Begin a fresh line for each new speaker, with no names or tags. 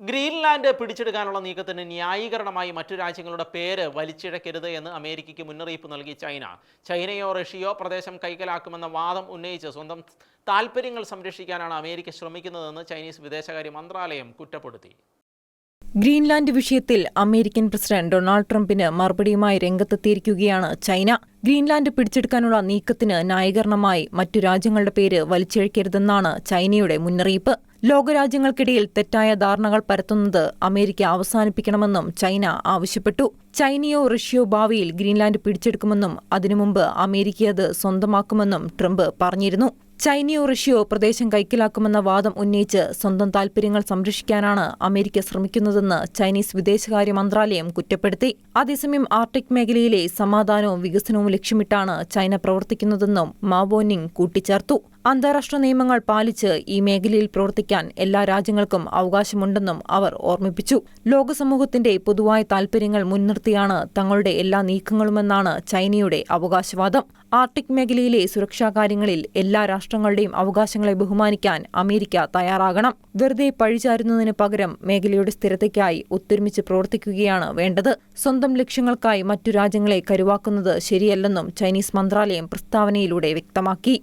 Greenland പിടിച്ചെടുക്കാനുള്ള നീക്കത്തിന് ന്യായീകരണമായി മറ്റു രാജ്യങ്ങളുടെ പേര് വലിച്ചിഴക്കരുത് എന്ന് അമേരിക്കയ്ക്ക് മുന്നറിയിപ്പ് നൽകി ചൈന. ചൈനയോ റഷ്യയോ പ്രദേശം കൈക്കലാക്കുമെന്ന വാദം ഉന്നയിച്ച് സ്വന്തം താൽപ്പര്യങ്ങൾ സംരക്ഷിക്കാനാണ് അമേരിക്ക ശ്രമിക്കുന്നതെന്ന് ചൈനീസ് വിദേശകാര്യ മന്ത്രാലയം കുറ്റപ്പെടുത്തി.
ഗ്രീൻലാൻഡ് വിഷയത്തിൽ അമേരിക്കൻ പ്രസിഡന്റ് ഡൊണാൾഡ് ട്രംപിന് മറുപടിയുമായി രംഗത്തെത്തിയിരിക്കുകയാണ് ചൈന. ഗ്രീൻലാൻഡ് പിടിച്ചെടുക്കാനുള്ള നീക്കത്തിന് ന്യായീകരണമായി മറ്റു രാജ്യങ്ങളുടെ പേര് വലിച്ചിഴക്കരുതെന്നാണ് ചൈനയുടെ മുന്നറിയിപ്പ്. ലോകരാജ്യങ്ങൾക്കിടയിൽ തെറ്റായ ധാരണകൾ പരത്തുന്നത് അമേരിക്ക അവസാനിപ്പിക്കണമെന്നും ചൈന ആവശ്യപ്പെട്ടു. ചൈനയോ റഷ്യയോ ഭാവിയിൽ ഗ്രീൻലാൻഡ് പിടിച്ചെടുക്കുമെന്നും അതിനുമുമ്പ് അമേരിക്ക അത് സ്വന്തമാക്കുമെന്നും ട്രംപ് പറഞ്ഞിരുന്നു. ചൈനയോ റഷ്യയോ പ്രദേശം കൈക്കലാക്കുമെന്ന വാദം ഉന്നയിച്ച് സ്വന്തം താൽപര്യങ്ങൾ സംരക്ഷിക്കാനാണ് അമേരിക്ക ശ്രമിക്കുന്നതെന്ന് ചൈനീസ് വിദേശകാര്യ മന്ത്രാലയം കുറ്റപ്പെടുത്തി. അതേസമയം ആർട്ടിക് മേഖലയിലെ സമാധാനവും വികസനവും ലക്ഷ്യമിട്ടാണ് ചൈന പ്രവർത്തിക്കുന്നതെന്നും മാവോനിങ് കൂട്ടിച്ചേർത്തു. അന്താരാഷ്ട്ര നിയമങ്ങൾ പാലിച്ച് ഈ മേഖലയിൽ പ്രവർത്തിക്കാൻ എല്ലാ രാജ്യങ്ങൾക്കും അവകാശമുണ്ടെന്നും അവർ ഓർമ്മിപ്പിച്ചു. ലോകസമൂഹത്തിന്റെ പൊതുവായ താൽപര്യങ്ങൾ മുൻനിർത്തിയാണ് തങ്ങളുടെ എല്ലാ നീക്കങ്ങളുമെന്നാണ് ചൈനയുടെ അവകാശവാദം. ആർട്ടിക് മേഖലയിലെ സുരക്ഷാ കാര്യങ്ങളിൽ എല്ലാ രാഷ്ട്രങ്ങളുടെയും അവകാശങ്ങളെ ബഹുമാനിക്കാൻ അമേരിക്ക തയ്യാറാകണം. വെറുതെ പഴിചാരുന്നതിന് പകരം മേഖലയുടെ സ്ഥിരതയ്ക്കായി ഒത്തൊരുമിച്ച് പ്രവർത്തിക്കുകയാണ് വേണ്ടത്. സ്വന്തം ലക്ഷ്യങ്ങൾക്കായി മറ്റു രാജ്യങ്ങളെ കരുവാക്കുന്നത് ശരിയല്ലെന്നും ചൈനീസ് മന്ത്രാലയം പ്രസ്താവനയിലൂടെ വ്യക്തമാക്കി.